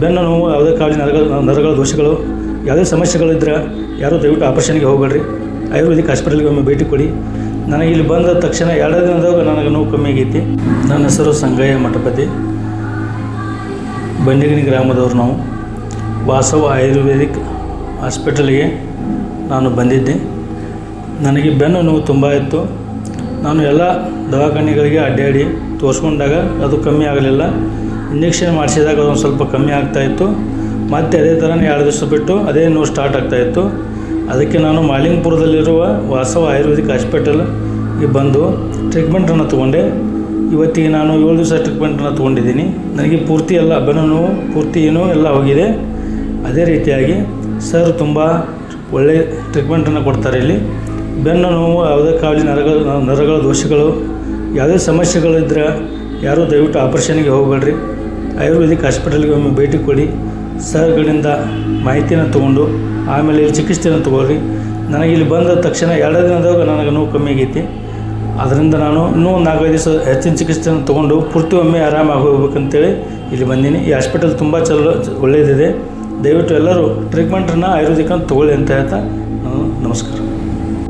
ಬೆನ್ನು ನೋವು, ಯಾವುದೇ ಕಾಲಿನ ನರಗಳ ನರಗಳ ದೋಷಗಳು, ಯಾವುದೇ ಸಮಸ್ಯೆಗಳಿದ್ದರೆ ಯಾರೂ ದಯವಿಟ್ಟು ಆಪರೇಷನ್ಗೆ ಹೋಗಬೇಡ್ರಿ. ಆಯುರ್ವೇದಿಕ್ ಹಾಸ್ಪಿಟಲ್ಗೆ ಒಮ್ಮೆ ಭೇಟಿ ಕೊಡಿ. ನನಗೆ ಇಲ್ಲಿ ಬಂದ ತಕ್ಷಣ ಎರಡು ದಿನದಾಗ ನನಗೆ ನೋವು ಕಮ್ಮಿ ಆಗೈತಿ. ನನ್ನ ಹೆಸರು ಸಂಗಯ್ಯ ಮಠಪತಿ. ಬಂಡಿಗಿನಿ ಗ್ರಾಮದವ್ರು ನಾವು. ವಾಸವ ಆಯುರ್ವೇದಿಕ್ ಹಾಸ್ಪಿಟಲ್ಗೆ ನಾನು ಬಂದಿದ್ದೆ. ನನಗೆ ಬೆನ್ನು ನೋವು ತುಂಬ ಇತ್ತು. ನಾನು ಎಲ್ಲ ದವಾಖಾನೆಗಳಿಗೆ ಅಡ್ಡಾಡಿ ತೋರಿಸ್ಕೊಂಡಾಗ ಅದು ಕಮ್ಮಿ ಆಗಲಿಲ್ಲ. ಇಂಜೆಕ್ಷನ್ ಮಾಡಿಸಿದಾಗ ಅದೊಂದು ಸ್ವಲ್ಪ ಕಮ್ಮಿ ಆಗ್ತಾಯಿತ್ತು ಮತ್ತೆ ಅದೇ ಥರ ಎರಡು ದಿವಸ ಬಿಟ್ಟು ಅದೇ ನೋವು ಸ್ಟಾರ್ಟ್ ಆಗ್ತಾಯಿತ್ತು ಅದಕ್ಕೆ ನಾನು ಮಾಲಿಂಗಪುರದಲ್ಲಿರುವ ವಾಸವ ಆಯುರ್ವೇದಿಕ್ ಹಾಸ್ಪಿಟಲ್ಗೆ ಬಂದು ಟ್ರೀಟ್ಮೆಂಟನ್ನು ತೊಗೊಂಡೆ. ಇವತ್ತಿಗೆ ನಾನು ಏಳು ದಿವಸ ಟ್ರೀಟ್ಮೆಂಟನ್ನು ತೊಗೊಂಡಿದ್ದೀನಿ. ನನಗೆ ಪೂರ್ತಿ ಎಲ್ಲ ನೋವು, ಪೂರ್ತಿ ಏನೋ ಎಲ್ಲ ಹೋಗಿದೆ. ಅದೇ ರೀತಿಯಾಗಿ ಸರ್ ತುಂಬ ಒಳ್ಳೆಯ ಟ್ರೀಟ್ಮೆಂಟನ್ನು ಕೊಡ್ತಾರೆ ಇಲ್ಲಿ. ಬೆನ್ನು ನೋವು ಯಾವುದೇ ಕಾಲಿ ನರಗಳ ನರಗಳ ದೋಷಗಳು, ಯಾವುದೇ ಸಮಸ್ಯೆಗಳಿದ್ರೆ ಯಾರೂ ದಯವಿಟ್ಟು ಆಪರೇಷನ್ಗೆ ಹೋಗಬೇಡ್ರಿ. ಆಯುರ್ವೇದಿಕ್ ಹಾಸ್ಪಿಟಲ್ಗೆ ಒಮ್ಮೆ ಭೇಟಿ ಕೊಡಿ. ಸರ್ಗಳಿಂದ ಮಾಹಿತಿಯನ್ನು ತೊಗೊಂಡು ಆಮೇಲೆ ಇಲ್ಲಿ ಚಿಕಿತ್ಸೆಯನ್ನು ತೊಗೊಳ್ರಿ. ನನಗೆ ಇಲ್ಲಿ ಬಂದ ತಕ್ಷಣ ಎರಡು ದಿನದಾಗ ನನಗೆ ನೋವು ಕಮ್ಮಿ ಆಗೈತಿ. ಅದರಿಂದ ನಾನು ಇನ್ನೂ ಒಂದು ನಾಲ್ಕೈದು ದಿವಸ ಹೆಚ್ಚಿನ ಚಿಕಿತ್ಸೆಯನ್ನು ತೊಗೊಂಡು ಪೂರ್ತಿ ಒಮ್ಮೆ ಆರಾಮಾಗಿ ಹೋಗ್ಬೇಕಂತೇಳಿ ಇಲ್ಲಿ ಬಂದೀನಿ. ಈ ಹಾಸ್ಪಿಟಲ್ ತುಂಬ ಚಲೋ, ಒಳ್ಳೆಯದಿದೆ. ದಯವಿಟ್ಟು ಎಲ್ಲರೂ ಟ್ರೀಟ್ಮೆಂಟನ್ನು ಅಂತ ತೊಗೊಳ್ಳಿ ಅಂತ ಹೇಳ್ತಾ ನಮಸ್ಕಾರ.